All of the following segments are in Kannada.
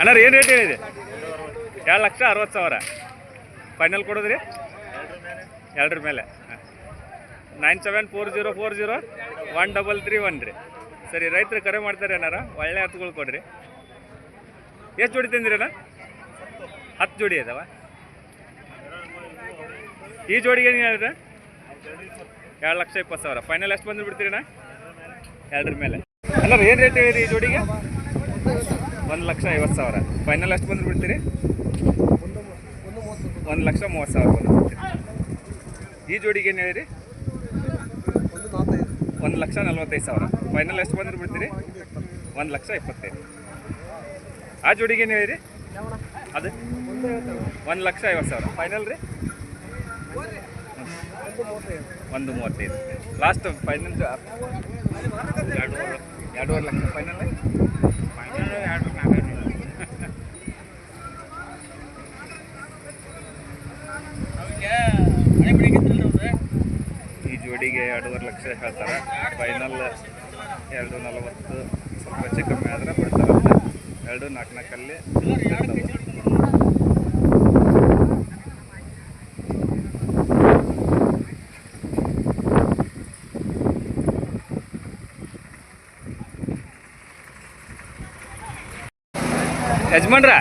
ಅಣ್ಣಾರ, ಏನು ರೇಟ್ ಹೇಳಿದೆ? ಎರಡು ಲಕ್ಷ ಅರವತ್ತು ಸಾವಿರ. ಫೈನಲ್ ಕೊಡೋದ್ರಿ? ಎರಡರ ಮೇಲೆ. Nine seven four zero four zero one double three one ರೀ. ಸರಿ, ರೈತರು ಕರೆ ಮಾಡ್ತಾರೆ ಏನಾರ ಒಳ್ಳೆ ಹತ್ತುಗಳು ಕೊಡ್ರಿ. ಎಷ್ಟು ಜೋಡಿ ತಂದಿರಣ್ಣ ಹತ್ತು ಜೋಡಿ ಅದಾವ. ಈ ಜೋಡಿಗೆ ಏನು ಹೇಳಿದ್ರೆ? ಎರಡು ಲಕ್ಷ ಇಪ್ಪತ್ತು ಸಾವಿರ. ಫೈನಲ್ ಎಷ್ಟು ಬಂದು ಬಿಡ್ತೀರಣ್ಣ ಎರಡರ ಮೇಲೆ. ಅಲ್ಲ ಏನು ರೇಟ್ ಹೇಳಿದ್ರಿ ಈ ಜೋಡಿಗೆ? ಒಂದು ಲಕ್ಷ ಐವತ್ತು ಸಾವಿರ. ಫೈನಲ್ ಎಷ್ಟು ಬಂದು ಬಿಡ್ತೀರಿ ಒಂದು ಲಕ್ಷ ಮೂವತ್ತು ಸಾವಿರ ಬಂದು ಬಿಡ್ತೀರಿ ಈ ಜೋಡಿಗೆ ಏನು ಹೇಳಿರಿ? ಒಂದು ಲಕ್ಷ ನಲ್ವತ್ತೈದು ಸಾವಿರ. ಫೈನಲ್ ಎಷ್ಟು ಬಂದ್ರೆ ಬಿಡ್ತೀರಿ ಒಂದು ಲಕ್ಷ ಇಪ್ಪತ್ತೈದು. ಆ ಜೋಡಿಗೆ ಏನು ಹೇಳಿರಿ? ಅದು? ಒಂದು ಲಕ್ಷ ಐವತ್ತು ಸಾವಿರ. ಫೈನಲ್ ರೀ? ಒಂದು ಮೂವತ್ತೈದು. ಲಾಸ್ಟ್ ಫೈನಲ್ ಎರಡೂವರೆ ಲಕ್ಷ. ಫೈನಲ್ ಈ ಜೋಡಿಗೆ ಎರಡೂವರೆ ಲಕ್ಷ ಹೇಳ್ತಾರೆ. ಫೈನಲ್ ಎರಡು ನಲವತ್ತು ಸ್ವಲ್ಪ ಹೆಚ್ಚು ಕಮ್ಮಿ ಆದರೆ ಬಿಡ್ತಾರಂತೆ ಎರಡು ನಾಲ್ಕು ನಾಲ್ಕಲ್ಲಿ ಯಜಮಾನ್ರ?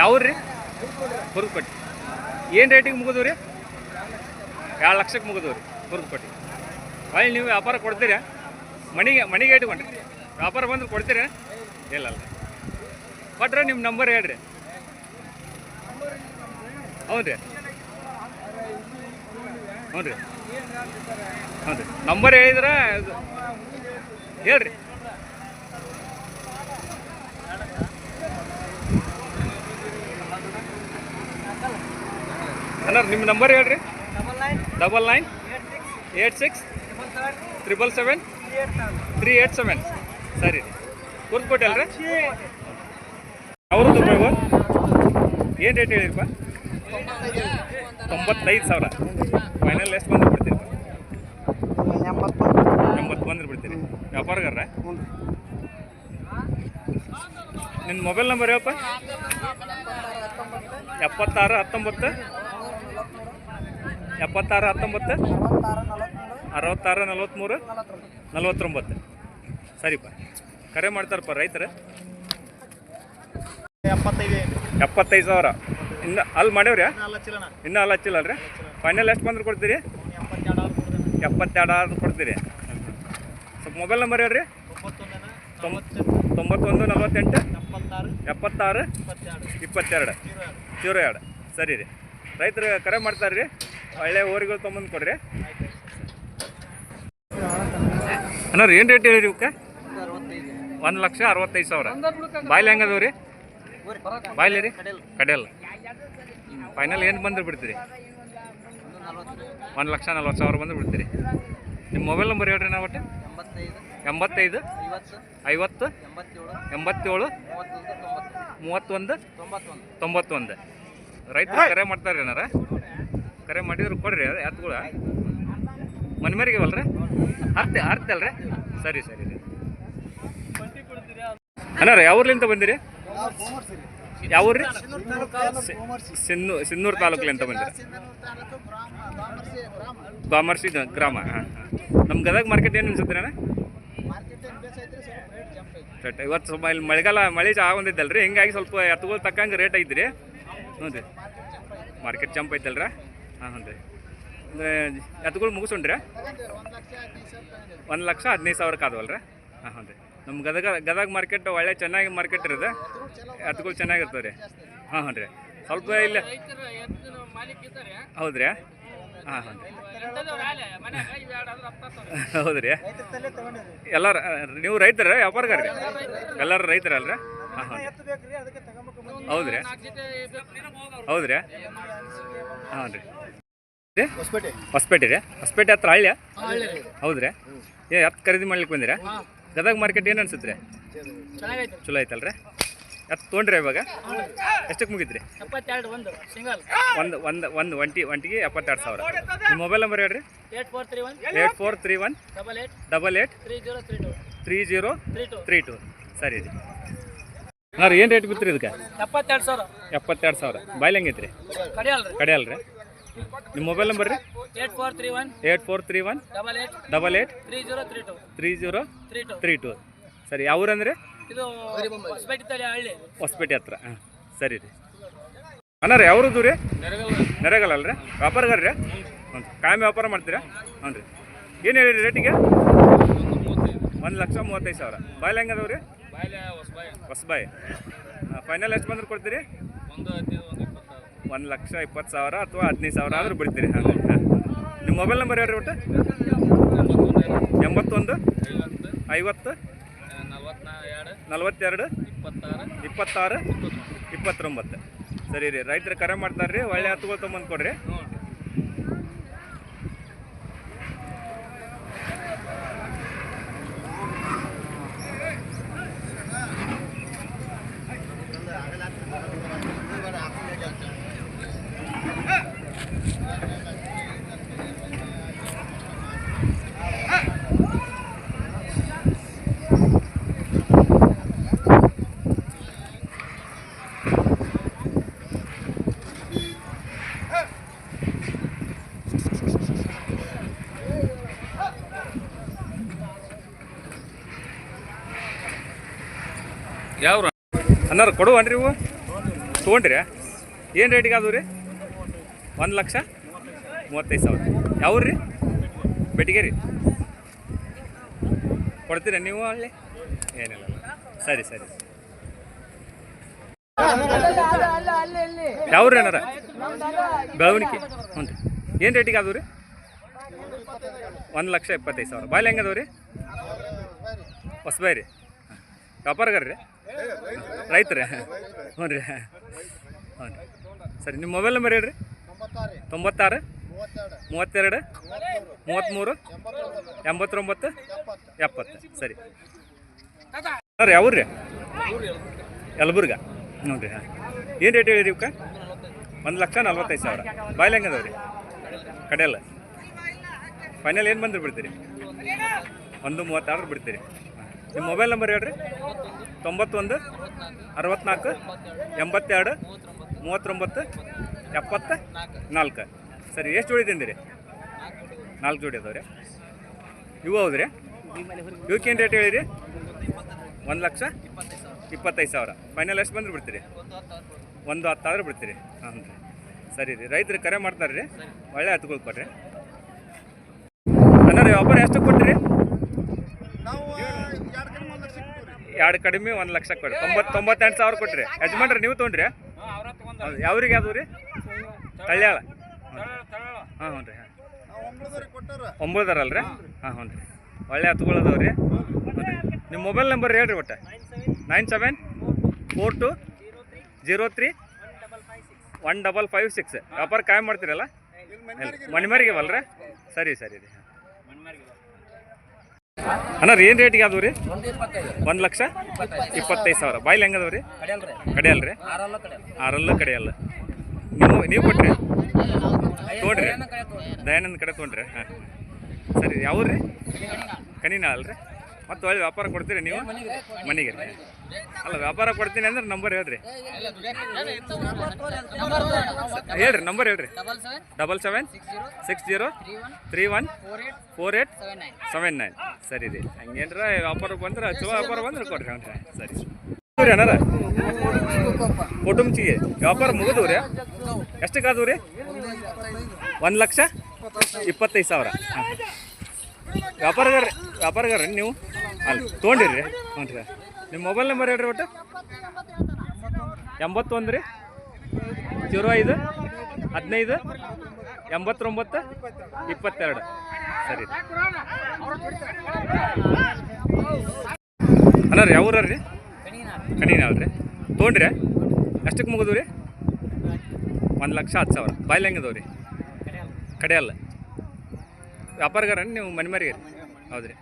ಯಾವ್ರಿ ಹುರ್ಕೊಟ್ಟಿ ಏನು ರೇಟಿಗೆ ಮುಗಿದವ್ರಿ? ಎರಡು ಲಕ್ಷಕ್ಕೆ ಮುಗಿದವ್ರಿ ರೀ ಅಲ್ಲಿ ನೀವು ವ್ಯಾಪಾರ ಕೊಡ್ತೀರಾ? ಮಣಿಗೆ ಮಣಿಗೆ ಇಟ್ಕೊಂಡ್ರಿ ವ್ಯಾಪಾರ ಬಂದ್ರೆ ಕೊಡ್ತೀರಾ? ಇಲ್ಲ ಅಲ್ಲ ಕೊಟ್ರೆ ನಿಮ್ಮ ನಂಬರ್ ಹೇಳ್ರಿ. ಹ್ಞೂ ರೀ ಹ್ಞೂ ರೀ ಹ್ಞೂ ರೀ ನಂಬರ್ ಹೇಳಿದ್ರೆ ಹೇಳ್ರಿ. ಅಣ್ಣ ನಿಮ್ಮ ನಂಬರ್ ಹೇಳ್ರಿ. Double nine eight six triple seven three eight seven ಸರಿ. ಕೂತ್ಕೊಟ್ಟೆ ಅಲ್ರಿ ಅವ್ರದ್ದು ಉಪಯೋಗ? ಏನು ರೇಟ್ ಹೇಳಿರಪ್ಪ ತೊಂಬತ್ತೈದು ಸಾವಿರ. ಫೈನಲ್ ಎಷ್ಟು ಬಂದು ಬಿಡ್ತೀರಿ ಎಂಬತ್ತು ಬಂದ್ರೆ ಬಿಡ್ತೀರಿ ವ್ಯಾಪಾರಗಾರ ನಿನ್ನ ಮೊಬೈಲ್ ನಂಬರ್ ಹೇಳಪ್ಪ ಎಪ್ಪತ್ತಾರು ಹತ್ತೊಂಬತ್ತು. ಎಪ್ಪತ್ತಾರು ಹತ್ತೊಂಬತ್ತು? ಅರವತ್ತಾರು ನಲವತ್ತ್ಮೂರು ನಲ್ವತ್ತೊಂಬತ್ತು. ಸರಿಪ್ಪ. ಕರೆ ಮಾಡ್ತಾರಪ್ಪ ರೈತರ. ಎಪ್ಪತ್ತೈದು. ಎಪ್ಪತ್ತೈದು ಸಾವಿರ. ಇನ್ನು ಅಲ್ಲಿ ಮಾಡೇವ್ರಿ ಇನ್ನೂ ಅಲ್ಲಿ ಹಚ್ಚಿಲ್ಲ ಅಲ್ರಿ? ಫೈನಲ್ ಎಷ್ಟು ಬಂದ್ರೆ ಕೊಡ್ತೀರಿ? ಎಪ್ಪತ್ತೆರಡು ಆರು ಕೊಡ್ತೀರಿ. ಸ್ವಲ್ಪ ಮೊಬೈಲ್ ನಂಬರ್ ಹೇಳ್ರಿ. ತೊಂಬತ್ತೊಂದು ನಲವತ್ತೆಂಟು? ಎಪ್ಪತ್ತಾರು. ಇಪ್ಪತ್ತೆರಡು. ಜೀರೋ ಎರಡು. ಸರಿ ರೀ. ರೈತರು ಕರೆ ಮಾಡ್ತಾರೆ ರೀ ಒಳ್ಳೆ ಊರಿಗೆ ತೊಗೊಂಬಂದು ಕೊಡ್ರಿ. ಅಣ್ಣ, ಏನ್ ರೇಟ್ ಹೇಳಿರಿ ಇವಕ್ಕೆ? ಒಂದ್ ಲಕ್ಷ ಅರವತ್ತೈದು ಸಾವಿರ. ಬಾಯ್ಲಿ ಹೆಂಗದವು ರೀ ಬಾಯ್ಲಿ ರೀ? ಕಡೆಯಲ್ಲ. ಫೈನಲ್ ಏನು ಬಂದ್ರೆ ಬಿಡ್ತೀರಿ? ಒಂದು ಲಕ್ಷ ನಲ್ವತ್ತು ಸಾವಿರ ಬಂದ್ರೆ ಬಿಡ್ತೀರಿ. ನಿಮ್ಮ ಮೊಬೈಲ್ ನಂಬರ್ ಹೇಳ್ರಿ ನಾವು ಒಟ್ಟು. ಎಂಬತ್ತೈದು, ಐವತ್ತು, ಎಂಬತ್ತೇಳು, ಮೂವತ್ತೊಂದು ತೊಂಬತ್ತು ಮೂವತ್ತೊಂದು ತೊಂಬತ್ತೊಂದು. ತೊಂಬತ್ತೊಂದು ರೈತರು ಕರೆ ಮಾಡ್ತಾರೆ ಏನಾರ ಕರೆ ಮಾಡಿದ್ರು ಕೊಡ್ರಿ ಅದು ಮನೆ ಮನ್ಮೇರಿಗೆ ಅಲ್ರಿ ಅರ್ತೆ ಅರ್ತೆ ಅಲ್ರಿ? ಸರಿ ಸರಿ ರೀ ಅಣ್ಣಾರ ಯಾವ ಊರ್ಲಿಂದ ಬಂದಿರಿ? ಯಾವ ಊರ್ರಿ? ಸಿನ್ನೂ, ಸಿನ್ನೂರು ತಾಲೂಕ್ಲಿಂದ ಬಂದಿರಿ. ಬಾಮರ್ಸಿ ಗ್ರಾಮ, ಹಾಂ ಹಾಂ. ನಮ್ಮ ಗದಗ ಮಾರ್ಕೆಟ್ ಏನು ಅನ್ಸುತ್ತೆ ಅಣ್ಣ? ರೇಟ್ ಇವತ್ತು ಸ್ವಲ್ಪ ಇಲ್ಲಿ ಮಳೆಗಾಲ, ಮಳೆ ಆಗೊಂದಿದ್ದಲ್ರಿ ಹಿಂಗಾಗಿ ಸ್ವಲ್ಪ ಎತ್ತುಗಳು ತಕ್ಕಂಗೆ ರೇಟ್ ಐತ್ರಿ. ಹ್ಞೂ ರೀ ಮಾರ್ಕೆಟ್ ಚಂಪ್ ಐತಲ್ರ? ಹಾಂ ಹ್ಞೂ ರೀ ಎತ್ತುಗಳು ಮುಗಿಸ್ಕೊಂಡ್ರಿ? ಒಂದು ಲಕ್ಷ ಹದಿನೈದು ಸಾವಿರಕ್ಕೆ ರೀ ಹಾಂ ಹ್ಞೂ ರೀ ನಮ್ಮ ಗದಗ ಗದಗ ಮಾರ್ಕೆಟ್ ಒಳ್ಳೆ ಚೆನ್ನಾಗಿ ಮಾರ್ಕೆಟ್ ಇರೋದು. ಎತ್ತುಗಳು ಚೆನ್ನಾಗಿರ್ತವೆ ರೀ ಹಾಂ ಹ್ಞೂ ರೀ. ಸ್ವಲ್ಪ ಇಲ್ಲ. ಹೌದ್ರಿ ಹಾಂ ಹಾಂ ರೀ. ಎಲ್ಲಾರ, ನೀವು ರೈತರ ವ್ಯಾಪಾರಗಾರ ರೀ ಎಲ್ಲರೂ ರೈತರಲ್ರಿ? ಹಾಂ ಹಾಂ ಹೌದ್ರಿ ಹೌದ್ರಿ ಹಾಂ ರೀ. ಹೊಸಪೇಟೆ. ಹೊಸಪೇಟೆ ರೀ ಹೊಸಪೇಟೆ ಹತ್ರ ಹಳ್ಳಿಯ? ಹೌದ್ರಿ? ಏ ಹತ್ತು ಖರೀದಿ ಮಾಡ್ಲಿಕ್ಕೆ ಬಂದಿರಾ? ಗದಗ ಮಾರ್ಕೆಟ್ ಏನು ಅನ್ಸುತ್ತೆ ರೀ? ಚಲೋ ಐತಲ್ರಿ? ಎತ್ತು ತೊಗೊಂಡ್ರಿ ಇವಾಗ? ಎಷ್ಟಕ್ಕೆ ಮುಗಿತ್ರಿ? ಒಂದು ಒಂದು ಒಂದು ಒಂಟಿ ಒಂಟಿಗೆ ಎಪ್ಪತ್ತೆರಡು ಸಾವಿರ. ನಿಮ್ಮ ಮೊಬೈಲ್ ನಂಬರ್ ಹೇಳ್ರಿ. Eight four three one. Double eight. Three zero three two. ಸರಿ ರೀ. ಹಾಂ ರೀ ಏನು ರೇಟ್ ಬಿತ್ತು ರೀ ಇದಕ್ಕೆ? ಎಪ್ಪತ್ತೆರಡು ಸಾವಿರ. ಎಪ್ಪತ್ತೆರಡು ಸಾವಿರ. ಬಾಯ್ಲ್ ಹೆಂಗೈತೆ ರೀ ಕಡಿ ಅಲ್ರಿ ಕಡೆ ಅಲ್ರಿ ನಿಮ್ಮ ಮೊಬೈಲ್ ನಂಬರ್ ರೀ? Eight four three one eight four three one double eight double eight three zero three two three zero three two three two. ಸರಿ ಯಾವ ಊರಂದ್ರೆ? ಇದು ಹೊಸಪೇಟೆ ತಳಿ ಹಳ್ಳಿ. ಹೊಸಪೇಟೆ ಹತ್ರ. ಹಾಂ ಸರಿ ರೀ. ಅಣ್ಣ ರೀ ಯಾವ್ದು ರೀ? ನೆರೆಗಲ್ಲ ಅಲ್ರಿ? ವ್ಯಾಪಾರಗಾರ ರೀ? ಹ್ಞೂ ಕಾಯಂ ವ್ಯಾಪಾರ ಮಾಡ್ತೀರಾ? ಹ್ಞೂ ರೀ. ಏನು ಹೇಳಿರಿ ರೇಟಿಗೆ ಒಂದು ಲಕ್ಷ ಮೂವತ್ತೈದು ಸಾವಿರ. ಬಾಯ್ಲ್ ಹೆಂಗೆ ಅದಾವೆ ರೀ? ಹೊಸಬಾಯಿ ಫೈನಲ್ ಎಷ್ಟು ಬಂದ್ರೆ ಕೊಡ್ತೀರಿ? ಒಂದು ಲಕ್ಷ ಇಪ್ಪತ್ತು ಸಾವಿರ ಅಥವಾ ಹದಿನೈದು ಸಾವಿರ ಆದರೂ ಬಿಡ್ತೀರಿ ಹಾಂ ನಿಮ್ಮ ಮೊಬೈಲ್ ನಂಬರ್ ಹೇಳ್ರಿ ಒಟ್ಟು? ಎಂಬತ್ತೊಂದು, ಐವತ್ತು, ನಲ್ವತ್ತೆರಡು, ಇಪ್ಪತ್ತಾರು, ಇಪ್ಪತ್ತೊಂಬತ್ತು. ಸರಿ ರೀ, ರೈತರು ಕರೆ ಮಾಡ್ತಾರೆ ರೀ ಒಳ್ಳೆ ಹತ್ತುಗಳು ತೊಗೊಂಬಂದು ಕೊಡ್ರಿ. ಯಾವ ಅನ್ನಾರು ಕೊಡುವನ್ರಿ ಇವು? ತೊಗೊಂಡ್ರಿ? ಏನು ರೇಟಿಗೆ ಅದು ರೀ ಒಂದು ಲಕ್ಷ ಮೂವತ್ತೈದು ಸಾವಿರ. ಯಾವ್ರಿ? ರೀ ಬೆಟ್ಟಿಗೆರಿ. ಕೊಡ್ತೀರಾ ನೀವು ಅಲ್ಲಿ? ಏನಿಲ್ಲ. ಸರಿ ಸರಿ. ಯಾವ್ರಿ ರೀ ಅನ್ನಾರ? ಬೆಳವಣಿಗೆ. ಹ್ಞೂ ರೀ. ಏನು ರೇಟಿಗೆ ಅದು ರೀ ಒಂದು ಲಕ್ಷ ಇಪ್ಪತ್ತೈದು ಸಾವಿರ. ಬಾಯ್ಲ್ ಹೆಂಗದವ್ರಿ ರೀ ಹೊಸಬಾಯಿ ರೀ ವ್ಯಾಪಾರಗಾರ ರೀ ರೈತರೇ? ಹ್ಞೂ ರೀ ಹ್ಞೂ ರೀ ಸರಿ, ನಿಮ್ಮ ಮೊಬೈಲ್ ನಂಬರ್ ಹೇಳ್ರಿ. ತೊಂಬತ್ತಾರು, ಮೂವತ್ತೆರಡು, ಮೂವತ್ತ್ಮೂರು, ಎಂಬತ್ತೊಂಬತ್ತು, ಎಪ್ಪತ್ತು. ಸರಿ. ಹಾಂ ರೀ ಯಾವ್ರು ರೀ ಯಲಬುರ್ಗ. ಹ್ಞೂ ರೀ ಹಾಂ. ಏನು ರೇಟ್ ಹೇಳಿರಿ ಇವಕ್ಕೆ? ಒಂದು ಲಕ್ಷ ನಲ್ವತ್ತೈದು ಸಾವಿರ. ಬಾಯ್ಲ್ ಹೆಂಗೆ ಅದಾವೆ ರೀ ಕಡೆಯಲ್ಲ. ಫೈನಲ್ ಏನು ಬಂದ್ರೆ ಬಿಡ್ತೀರಿ? ಒಂದು ಮೂವತ್ತಾರು ಬಿಡ್ತೀರಿ. ನಿಮ್ಮ ಮೊಬೈಲ್ ನಂಬರ್ ಹೇಳ್ರಿ. ತೊಂಬತ್ತೊಂದು, ಅರವತ್ನಾಲ್ಕು, ಎಂಬತ್ತೆರಡು, ಮೂವತ್ತೊಂಬತ್ತು, ಎಪ್ಪತ್ತ ನಾಲ್ಕು. ಸರಿ, ಎಷ್ಟು ಜೋಡಿ ತಂದಿರಿ? ನಾಲ್ಕು ಜೋಡಿ ಅದಾವೆ ರೀ ಇವು ಹೌದ್ರಿ? ಇವಕ್ಕೇನು ರೇಟ್ ಹೇಳಿರಿ? ಒಂದು ಲಕ್ಷ ಇಪ್ಪತ್ತೈದು ಸಾವಿರ. ಫೈನಲ್ ಎಷ್ಟು ಬಂದ್ರೆ ಬಿಡ್ತೀರಿ? ಒಂದು ಹತ್ತಾದ್ರೆ ಬಿಡ್ತೀರಿ. ಹಾಂ ರೀ ಸರಿ ರೀ, ರೈತರು ಕರೆ ಮಾಡ್ತಾರೆ ರೀ ಒಳ್ಳೆ ಹತ್ಕೊಳ್ಕೊಡ್ರಿ ಅಣ್ಣ ರೀ ವ್ಯಾಪಾರ ಎಷ್ಟು ಕೊಟ್ಟಿರಿ ಎರಡು ಕಡಿಮೆ ಒಂದು ಲಕ್ಷ ಕೊಡಿ ತೊಂಬತ್ತು ತೊಂಬತ್ತೆಂಟು ಸಾವಿರ ಕೊಟ್ರಿ. ಯಜಮಾನ್ರಿ, ನೀವು ತೊಗೊಂಡ್ರಿ? ಯಾವ್ರಿಗೆ ಯಾವ್ದು ರೀ? ಕಳ್ಯಾಳ ಹಾಂ, ಹ್ಞೂ ರೀ ಒಂಬತ್ತರಲ್ರಿ ಹಾಂ, ಹ್ಞೂ ರೀ. ಒಳ್ಳೆ ಹತ್ಕೊಳ್ಳೋದವ್ರಿ ಹ್ಞೂ ರೀ. ನಿಮ್ಮ ಮೊಬೈಲ್ ನಂಬರ್ ಹೇಳ್ರಿ ಒಟ್ಟು. Nine seven four two zero three one double five six. ವ್ಯಾಪಾರ ಕಾಯಂ ಮಾಡ್ತೀರಲ್ಲ? ಮಣಿಮಾರಿಗೆ ಅವಲ್ರಿ ಸರಿ ಸರಿ ರೀ ಅಣ್ಣ ರೀ ಏನು ರೇಟಿಗೆ ಅದಾವೆ ರೀ? ಒಂದು ಲಕ್ಷ ಇಪ್ಪತ್ತೈದು. ಸಾವಿರ. ಬಾಯ್ಲಿ ಹೆಂಗೆ ಅದಾವೆ ರೀ. ಕಡೆಯಲ್ಲ ರೀ? ಆರಲ್ಲ ಕಡಿಯಲ್ಲ ನೀವು ನೀವು ಕೊಟ್ರಿ? ತೊಗೊಂಡ್ರಿ ದಯಾನಂದ್ ಕಡೆ ತೊಗೊಂಡ್ರಿ ಹಾಂ. ಸರಿ ಯಾವ್ರಿ ಕನಿನ ಅಲ್ರಿ? ಮತ್ತೆ ಒಳ್ಳೆ ವ್ಯಾಪಾರ ಕೊಡ್ತೀರಿ ನೀವು? ಮನೆಗೆ. ಅಲ್ಲ, ವ್ಯಾಪಾರ ಕೊಡ್ತೀನಿ ಅಂದ್ರೆ ನಂಬರ್ ಹೇಳ್ರಿ. ಹೇಳ್ರಿ ನಂಬರ್ ಹೇಳ್ರಿ. Double seven six zero three one four eight seven nine ಸರಿ ರೀ. ಹಂಗೇನ್ರ ವ್ಯಾಪಾರ ಬಂದ್ರೆ, ಚಲೋ ವ್ಯಾಪಾರ ಬಂದ್ರೆ ಕೊಡ್ರಿ ಹಂಗೆ ಸರಿ. ರೀ ಅಣ್ಣಾರ. ಕುಟುಂಬಚಿಗೆ ವ್ಯಾಪಾರ ಮುಗಿದು ರೀ? ಎಷ್ಟಕ್ಕಾದವು ರೀ? ಒಂದು ಲಕ್ಷ ಇಪ್ಪತ್ತೈದು ಸಾವಿರ. ವ್ಯಾಪಾರಗಾರ ವ್ಯಾಪಾರಗಾರ ನೀವು? ಅಲ್ಲಿ, ತೊಗೊಂಡಿರಿ. ಹ್ಞೂ ರೀ ನಿಮ್ಮ ಮೊಬೈಲ್ ನಂಬರ್ ಹೇಳ್ರಿ ಒಟ್ಟು. ಎಂಬತ್ತೊಂದು ರೀ. ಜೀರೋ ಐದು, ಹದಿನೈದು, ಎಂಬತ್ತೊಂಬತ್ತು, ಇಪ್ಪತ್ತೆರಡು. ಸರಿ. ಅಲ್ಲ ರೀ, ಯಾವ ರೀ? ಕಣಿನಾಳ್ ರೀ. ತೊಗೊಂಡ್ರಿ? ಎಷ್ಟಕ್ಕೆ ಮುಗಿದ್ರಿ ಒಂದು ಲಕ್ಷ ಹತ್ತು ಸಾವಿರ. ಬಾಯ್ಲ್ ಹೆಂಗದವು ರೀ? ಕಡೆ ಅಲ್ಲ ವ್ಯಾಪಾರಗಾರ ನೀವು ಮನೆ ಮರಿ ಹೌದು ರೀ